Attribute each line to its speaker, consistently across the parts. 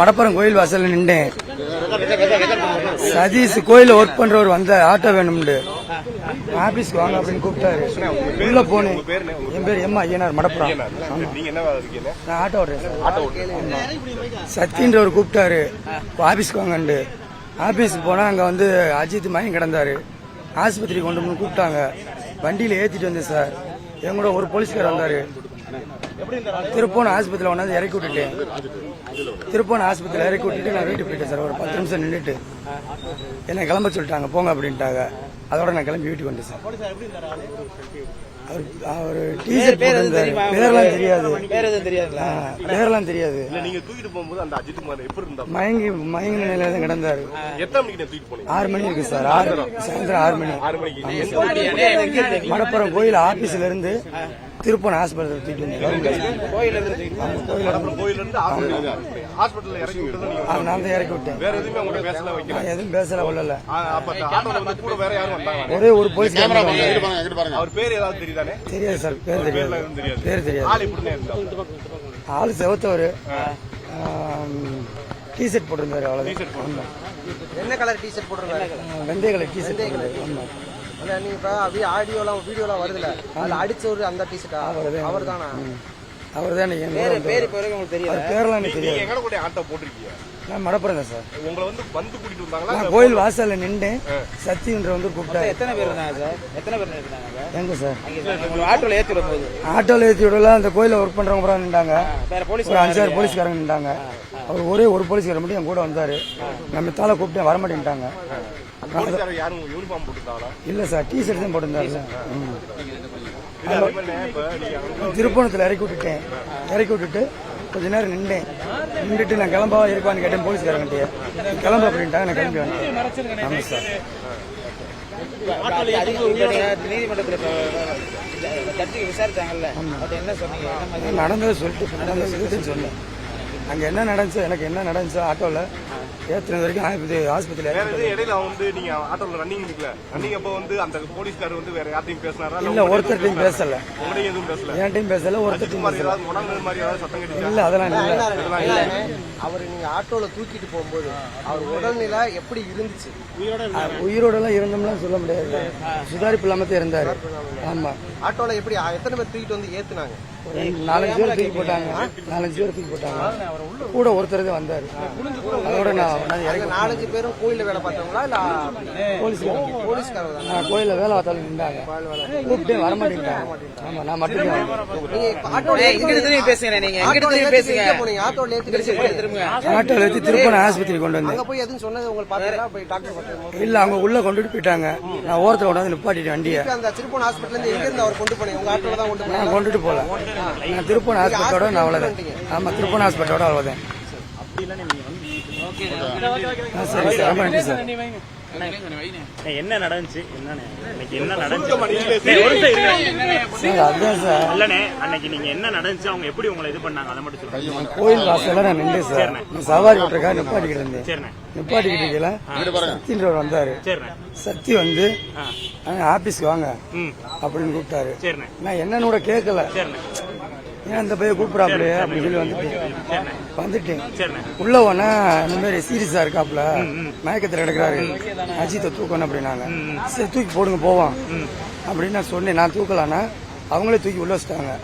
Speaker 1: மடப்புறம் கோயில் வாசல்ல நின்றேன். சதீஷ் கோயில ஒர்க் பண்றவர் வந்த ஆட்டோ வேணும்னு ஆபீஸ்க்கு வாங்க அப்படின்னு கூப்பிட்டாரு. உள்ள போனேன். என் பேர் எம் ஐயனார் மடப்புறம். நான் ஆட்டோ ஓட்டுறேன். சத்தின்றவர் கூப்பிட்டாரு. ஆபீஸ்க்கு வாங்கண்டு. ஆபீஸ்க்கு போனா அங்க வந்து அஜித் மயன் கிடந்தாரு. ஆஸ்பத்திரி கொண்டு போய் கூப்பிட்டாங்க. வண்டியில ஏத்திட்டு வந்தேன் சார். என் கூட ஒரு போலீஸ்கார் வந்தாரு. திருப்போன ஆஸ்பத்திரியில் கொண்டாந்து இறக்கி விட்டுட்டேன் திருப்போன ஆஸ்பத்திரியில் இறக்கி விட்டுட்டு நான் வீட்டுக்கு போயிட்டேன் சார். ஒரு பத்து நிமிஷம் நின்றுட்டு என்னை கிளம்ப சொல்லிட்டாங்க. போங்க அப்படின்ட்டாங்க. அதோட நான் கிளம்பி வீட்டுக்கு வந்துட்டேன் சார். அவர் அவர் டீச்சர் பேரெல்லாம் தெரியாது. பேரெல்லாம் தெரியாது.
Speaker 2: இல்ல நீங்க தூக்கிட்டு போகும்போது அந்த அஜித் குமார் எப்படி இருந்தா?
Speaker 1: மயங்கி மயங்கி நிலையில தான் கிடந்தாரு.
Speaker 2: எத்தனை மணிக்கு தூக்கிட்டு போனீங்க?
Speaker 1: ஆறு மணி இருக்கு சார். ஆறு சாயந்தரம். ஆறு மணி. மடப்புறம் கோயில் ஆபீஸ்ல இருந்து திருப்பணம் ஆஸ்பத்திரி தூக்கிட்டு வந்தேன்
Speaker 2: ஹாஸ்பிட்டல்
Speaker 1: நான் தான் இறக்கி விட்டேன்.
Speaker 2: வேற எதுவுமே பேசல வைக்கல.
Speaker 1: நான் எதுவும் பேசல கொள்ளல
Speaker 2: ஆ, அப்ப அந்த ஆட்டோல வந்து கூட வேற யாரும் வந்தாங்க
Speaker 1: ஒரே ஒரு போலீஸ்
Speaker 2: அவர் பேர் ஏதாவது தெரியுதானே?
Speaker 1: தெரியாது சார் பேர் தெரியாது. பேர் தெரியாது.
Speaker 2: ஆள்
Speaker 1: செவத்தவர். டிஷர்ட் போட்டிருந்தாரு அவ்வளவுதான். ஆமா.
Speaker 3: என்ன கலர் டிஷர்ட் போட்டிருக்காரு
Speaker 1: ஆ, வெந்தய கலர் டிஷர்ட் போட்டிருந்தாரு. ஆமா.
Speaker 3: இல்ல நீ இப்ப அப்படியே ஆடியோலாம் வீடியோலாம் வருதுல அதுல அடிச்சவரு அந்த டிஷர்ட்டா அவர் தானா
Speaker 1: அவர் தான் கூட
Speaker 4: பேர். பேர் இப்ப வரைக்கும் உங்களுக்கு
Speaker 1: எனக்கு தெரியாது.
Speaker 2: எங்கட கூட ஆட்டோ போட்டிருக்கீங்க?
Speaker 1: நான் மடப்புறம் தான் சார்.
Speaker 2: உங்களை வந்து வந்து கூட்டிட்டு வந்தாங்களா?
Speaker 1: நான் கோயில் வாசல்ல நின்றேன் சத்தியன்ற வந்து கூப்பிட்டாரு.
Speaker 4: எத்தனை பேர் இருந்தாங்க சார்? எத்தனை பேர் இருந்தாங்க
Speaker 1: எங்க சார்?
Speaker 4: ஆட்டோல ஏத்தி வரும்போது
Speaker 1: ஆட்டோல விடல அந்த கோயில ஒர்க் பண்றவங்க பூரா நின்றாங்க.
Speaker 4: வேற போலீஸ்
Speaker 1: ஒரு அஞ்சாறு போலீஸ்காரங்க நின்றாங்க. அவர் ஒரே ஒரு போலீஸ்காரர் மட்டும் என் கூட வந்தாரு. நம்ம தால கூப்பிட்டு வர இல்ல சார் டி ஷர்ட் தான் போட்டிருந்தாரு. திருப்பணத்துல இறக்கி விட்டுட்டேன். இறக்கி விட்டுட்டு கொஞ்ச நேரம் நின்றேன். நின்றுட்டு நான் கிளம்பா இருப்பான்னு கேட்டேன் போலீஸ்காரங்கிட்டே கிளம்ப அப்படின்ட்டாங்க நான் கிளம்பி வந்தேன். ஆமா சார். நடந்ததை சொல்லிட்டு நடந்ததை சொல்லிட்டு சொன்னேன். அங்க என்ன நடந்துச்சோ எனக்கு என்ன நடந்துச்சோ ஆட்டோல ஏத்துனது வரைக்கும் ஆஸ்பத்திரி ஆஸ்பத்திரியில்
Speaker 2: வேற எதுவும் இடையில வந்து நீங்க ஆட்டோல ரன்னிங் நிக்கல ரன்னிங் அப்ப வந்து அந்த போலீஸ்காரர் வந்து வேற யார்ட்டையும் பேசினாரா?
Speaker 1: இல்ல ஒருத்தர்ட்டையும் பேசல.
Speaker 2: உங்களையும் எதுவும் பேசல?
Speaker 1: என்கிட்டயும் பேசல ஒருத்தர்ட்டையும்
Speaker 2: மாதிரி
Speaker 1: பேசல.
Speaker 2: ஏதாவது முடங்கு மாதிரி ஏதாவது சத்தம் கட்டிச்சா?
Speaker 1: இல்ல அதெல்லாம் இல்ல.
Speaker 3: அவர் நீங்க ஆட்டோல தூக்கிட்டு போகும்போது அவர் உடல்நிலை எப்படி இருந்துச்சு?
Speaker 1: உயிரோட எல்லாம் இருந்தோம்லாம் சொல்ல முடியாது. சுதாரிப்பு இல்லாம தான் இருந்தாரு. ஆமா.
Speaker 3: ஆட்டோல எப்படி எத்தனை பேர் தூக்கிட்டு வந்து ஏத்துனாங்க?
Speaker 1: நாலஞ்சு பேர் தூக்கி போட்டாங்க. நாலஞ்சு பேர் தூக்கி போட்டாங்க. கூட ஒருத்தர் தான் வந்தாரு. அதோட நான்
Speaker 3: நாலஞ்சு பேரும் கோயில்ல வேலை பார்த்தவங்களா இல்ல
Speaker 1: போலீஸ்காரங்க.
Speaker 3: போலீஸ்காரர் தான்?
Speaker 1: நான் கோயில வேலை பார்த்தாலும் நின்றாங்க. கூப்பிட்டு வர மாட்டேன்ட்டாங்க. ஆமா நான் மட்டும் தான்
Speaker 3: நீங்க இப்ப ஆட்டோல
Speaker 4: இங்க இருந்து திரும்பி பேசுங்க நீங்க எங்க
Speaker 3: ஆட்டோல
Speaker 4: இருந்து
Speaker 3: ஏத்தி
Speaker 4: பேசுங்க
Speaker 3: எங்க போனீங்க? ஆட்டோல ஏத்தி
Speaker 4: திரும்புங்க
Speaker 1: ஆட்டோல ஏற்றி திருப்பணம் ஆஸ்பத்திரி கொண்டு வந்தேன்.
Speaker 3: அங்க போய் எதுவும் சொன்னது உங்களுக்கு பாத்தீங்களா போய் டாக்டர்
Speaker 1: இல்ல அவங்க உள்ள கொண்டுட்டு போயிட்டாங்க. நான் ஓரத்துல கொண்டாந்து நிப்பாட்டிட்டேன் வண்டியை.
Speaker 3: அந்த திருப்பூர் ஹாஸ்பிட்டல் இருந்து எங்க இருந்து அவர் கொண்டு போனீங்க? உங்க ஆட்டோல தான் கொண்டு போனீங்க
Speaker 1: நான் கொண்டுட்டு போல. நான் திருப்பணம் ஹாஸ்பிட்டலோட நான் அவ்வளவுதான் ஆமா திருப்பணம் ஹாஸ்பிட்டலோட அவ்வளவுதான் ஆ, சரி சார் ரொம்ப நன்றி சார்
Speaker 5: என்ன நடந்துச்சு? என்னண்ணே? அன்னைக்கு என்ன நடந்துச்சு? இருங்க.
Speaker 1: சார்
Speaker 5: இல்லண்ணே அன்னைக்கு நீங்க என்ன நடந்துச்சு? அவங்க எப்படி உங்களை இது பண்ணாங்க? அதை மட்டும் சொல்லுங்க.
Speaker 1: கோயில் வாசல்ல நான் நின்றேன் சார். சவாரி ஓட்டுறக்கா நிப்பாட்டிக்கிட்டு இருந்தேன்.
Speaker 5: சரிண்ணே.
Speaker 1: நிப்பாட்டிக்கிட்டு இருக்கல சத்தின்றவர் வந்தாரு.
Speaker 5: சரிண்ணே.
Speaker 1: சக்தி வந்து ஆபீஸ்க்கு வாங்க.
Speaker 5: ம்.
Speaker 1: அப்படின்னு கூப்பிட்டாரு.
Speaker 5: சரிண்ணே.
Speaker 1: நான் என்னன்னு கூட கேட்கல.
Speaker 5: சரிண்ணே.
Speaker 1: ஏன் அந்த பையன் கூப்பிடாப்ல அப்படின்னு சொல்லி வந்துட்டேன். வந்துட்டேன் உள்ள போனா இந்த மாதிரி சீரியஸா இருக்காப்ல. மயக்கத்துல கிடக்குறாரு. அஜித்தை தூக்கணும் அப்படின்னாங்க சரி தூக்கி போடுங்க போவோம். அப்படின்னு நான் சொன்னேன். நான் தூக்கலான்னா அவங்களே தூக்கி உள்ள வச்சிட்டாங்க.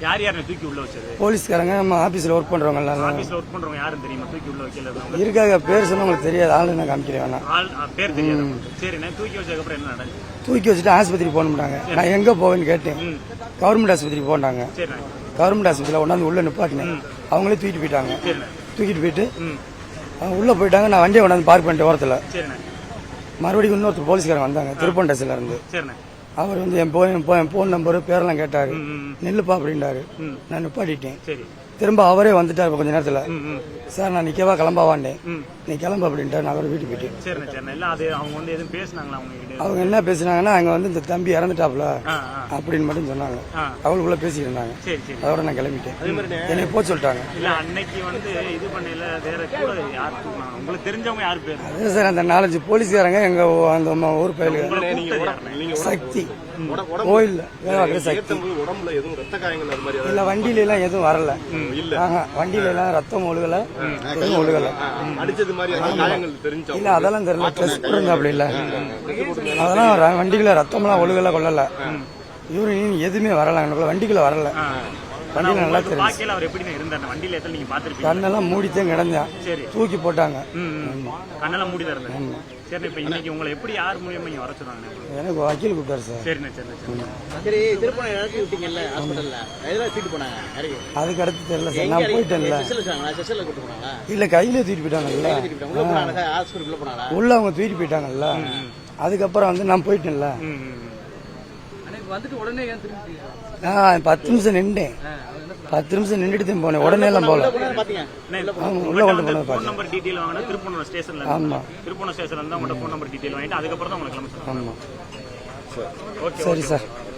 Speaker 5: யார் யார் தூக்கி உள்ள வச்சது?
Speaker 1: போலீஸ்காரங்க நம்ம ஆபீஸ்ல ஒர்க் பண்றவங்க எல்லாம்
Speaker 5: ஆபீஸ்ல ஒர்க் பண்றவங்க யாரும் தெரியுமா? தூக்கி உள்ள வைக்கல
Speaker 1: இருக்காங்க. பேர் சொன்னா உங்களுக்கு தெரியாது. ஆளு நான் காமிக்கிறேன்
Speaker 5: ஆ, பேர் தெரியாது உங்களுக்கு. சரிண்ணே தூக்கி வச்சதுக்கு அப்புறம் என்ன நடந்துச்சு?
Speaker 1: தூக்கி வச்சுட்டு ஆஸ்பத்திரி போகணும்னாங்க. நான் எங்க போவேன்னு கேட்டேன். கவர்மெண்ட் ஆஸ்பத்திரி போனாங்க.
Speaker 5: சரிண்ணே
Speaker 1: கவர்மெண்ட் ஆஸ்பத்திரியில் கொண்டாந்து உள்ள நிப்பாட்டினேன். அவங்களே தூக்கிட்டு போயிட்டாங்க. தூக்கிட்டு போயிட்டு அவங்க உள்ள போயிட்டாங்க. நான் வண்டியை கொண்டாந்து பார்க் பண்ணிட்டு ஓரத்தில். மறுபடியும் இன்னொருத்தர் போலீஸ்காரங்க வந்தாங்க. திருப்பண்டசில இருந்து. அவர் வந்து என் போன் என் போன் நம்பரு பேரெல்லாம் கேட்டாரு. நில்லுப்பா அப்படின்றாரு. நான் நிப்பாட்டிட்டேன். திரும்ப அவரே வந்துட்டாரு கொஞ்ச நேரத்துல. சார் நான் நிக்கவா கிளம்பாவாண்டேன். நீ கிளம்பு அப்படின்ட்டாரு. நான் அவரை வீட்டுக்கு போயிட்டேன்.
Speaker 5: அவங்க
Speaker 1: என்ன பேசுனாங்கன்னா அங்க வந்து இந்த தம்பி இறந்துட்டாப்ல அப்படின்னு மட்டும் சொன்னாங்க.
Speaker 5: ஆ.
Speaker 1: அவங்களுக்குள்ள பேசிட்டு இருந்தாங்க அதோட நான் கிளம்பிட்டேன். என்னை போக சொல்லிட்டாங்க. அதே சார் அந்த நாலஞ்சு போலீஸ்காரங்க எங்க அந்த ஊர்
Speaker 5: யாருண்ணே?
Speaker 1: சக்தி.
Speaker 2: உட- உடம்பு
Speaker 1: கோயில் வேவாக்கிற சக்தி.
Speaker 2: உடம்புல எதுவும் ரத்த காயங்கள் அது மாதிரி
Speaker 1: இல்ல வண்டியில எல்லாம் எதுவும் வரல.
Speaker 2: இல்ல.
Speaker 1: வண்டியில எல்லாம் ரத்தம் ஒழுகல எதுவும் ஒழுகல.
Speaker 2: அடிச்சது மாதிரி காயங்கள்
Speaker 1: இல்ல அதெல்லாம் தெரியல. டெஸ்ட் அப்படி இல்ல. அதெல்லாம் வண்டிக்குள்ள ரத்தம்லாம் ஒழுகல கொள்ளல யூரின் எதுவுமே வரல எனக்குள்ள வண்டிக்குள்ள வரல. வண்டியில நல்லா தெரியும்
Speaker 5: பாக்கையில அவர் எப்படி இருந்தார்? வண்டியில எத்தனை நீங்க பாத்திருப்பீங்க
Speaker 1: கண்ணெல்லாம் மூடித்தான் கிடந்தேன்.
Speaker 5: சரி.
Speaker 1: தூக்கி போட்டாங்க.
Speaker 5: கண்ணெல்லாம் மூடி தான் இருந்தாரு சரி இப்ப இன்னைக்கு உங்களை எப்படி யார் மூலியமா இங்க வர சொன்னாங்க?
Speaker 1: எனக்கு வக்கீல் கூப்பிட்டாரு சார்.
Speaker 5: சரிண்ணே சரிண்ணே
Speaker 4: சரி திருப்பணம் இறக்கி விட்டீங்கல்ல ஹாஸ்பிட்டல்ல எதுல தூக்கிட்டு போனாங்க?
Speaker 1: அதுக்கு அடுத்து தெரியல சார். நான் போயிட்டேன்ல.
Speaker 4: செஷல்ல கூட்டு போனாங்களா?
Speaker 1: இல்ல கையில தூக்கிட்டு போயிட்டாங்கல்ல.
Speaker 4: போனாங்க உள்ள
Speaker 1: அவங்க தூக்கிட்டு போயிட்டாங்கல்ல. அதுக்கப்புறம் வந்து நான் போயிட்டேன்ல. நான் பத்து நிமிஷம் நின்றேன். பத்து நிமிஷம் நின்றுட்டு தான் போனேன். உடனே எல்லாம் போல
Speaker 4: பாத்தீங்க.
Speaker 5: அண்ணே,
Speaker 1: அவங்க உள்ள கொண்டு
Speaker 5: ஃபோன் நம்பர் டீடைல் வாங்கினா திருப்பூர் ஸ்டேஷன்ல
Speaker 1: ஆமா.
Speaker 5: திருப்பூர் ஸ்டேஷன்ல இருந்து உங்கள்ட்ட ஃபோன் நம்பர் டீடைல் வாங்கிட்டு அதுக்கப்புறம் தான் உங்களுக்கு கிளம்ப சொன்னாங்க
Speaker 1: ஆமா.
Speaker 5: ஓகே
Speaker 1: சரி சார்.